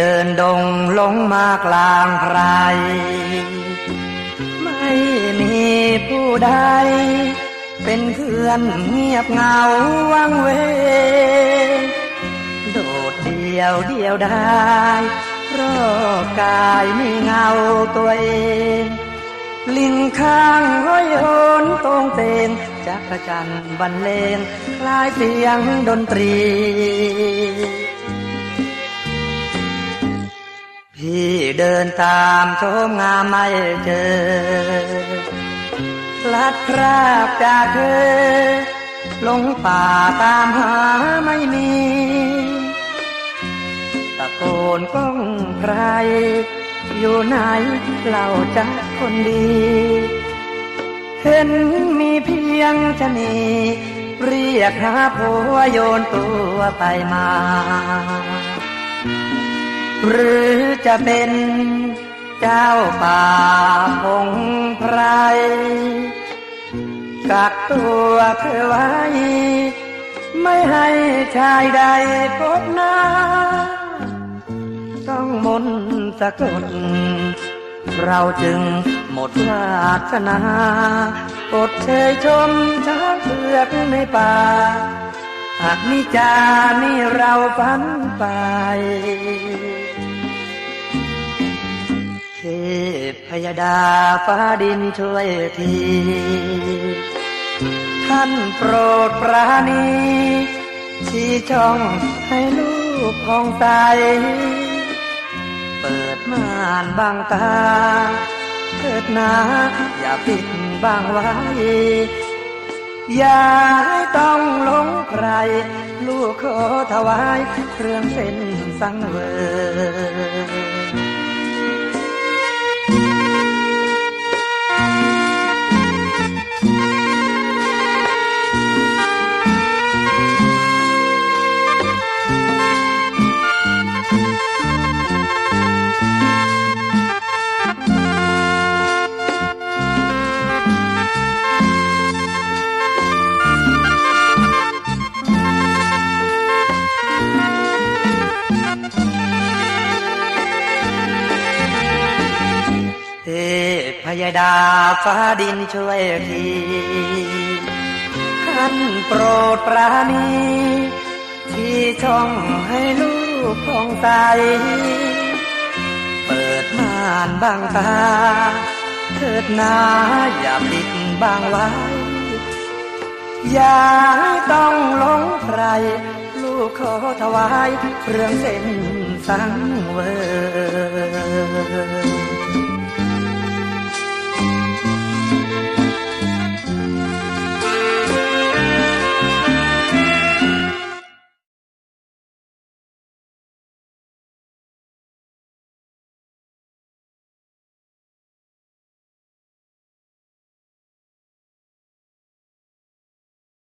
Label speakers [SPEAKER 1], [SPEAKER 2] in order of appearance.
[SPEAKER 1] เดินดงลงมากลางไพรไม่มีผู้ใด เป็นเพื่อนเงียบเงาวังเวงโดดเดียวเดียวได้เพราะกายไม่เงาตัวเอง ลิงข้างห้อยโหนตรงเตงจักรจันบรรเลงคลายเสียงดนตรี พี่เดินตามโชมงามไม่เจอลัดพรากจากเธอลงป่าตามหาไม่มี ตะโกนก้องใคร อยู่ไหนเล่าจักคนดี เห็นมีเพียงชะนีเรียกหาผัวโยนตัวไปมา หรือจะเป็นเจ้าป่าพงไพรกักตัวเธอไว้ ไม่ให้ชายใดพบหน้า ต้องมนต์สะกด เราจึงหมดวาสนาอดเชยชมช้างเผือกในป่า หากนิจานี่เราฝันไป พพยดาฟ้าดินช่วยที ท่านโปรดปราณีชี้ช่องให้ลูกพองใสเปิดม่านบางตาเถิดหนาอย่าปิดบางไว้ อย่าให้ต้องหลงใคร ลูกขอถวายเครื่องเส้นสังเวย พยดาฟ้าดินช่วยทีท่านโปรดปราณีที่ช่องให้ลูกพองใสเปิดม่านบางตาเถิดนาอย่าปิดบางไว้ อย่าต้องหลงใคร ลูกขอถวายเครื่องเส้นสังเวย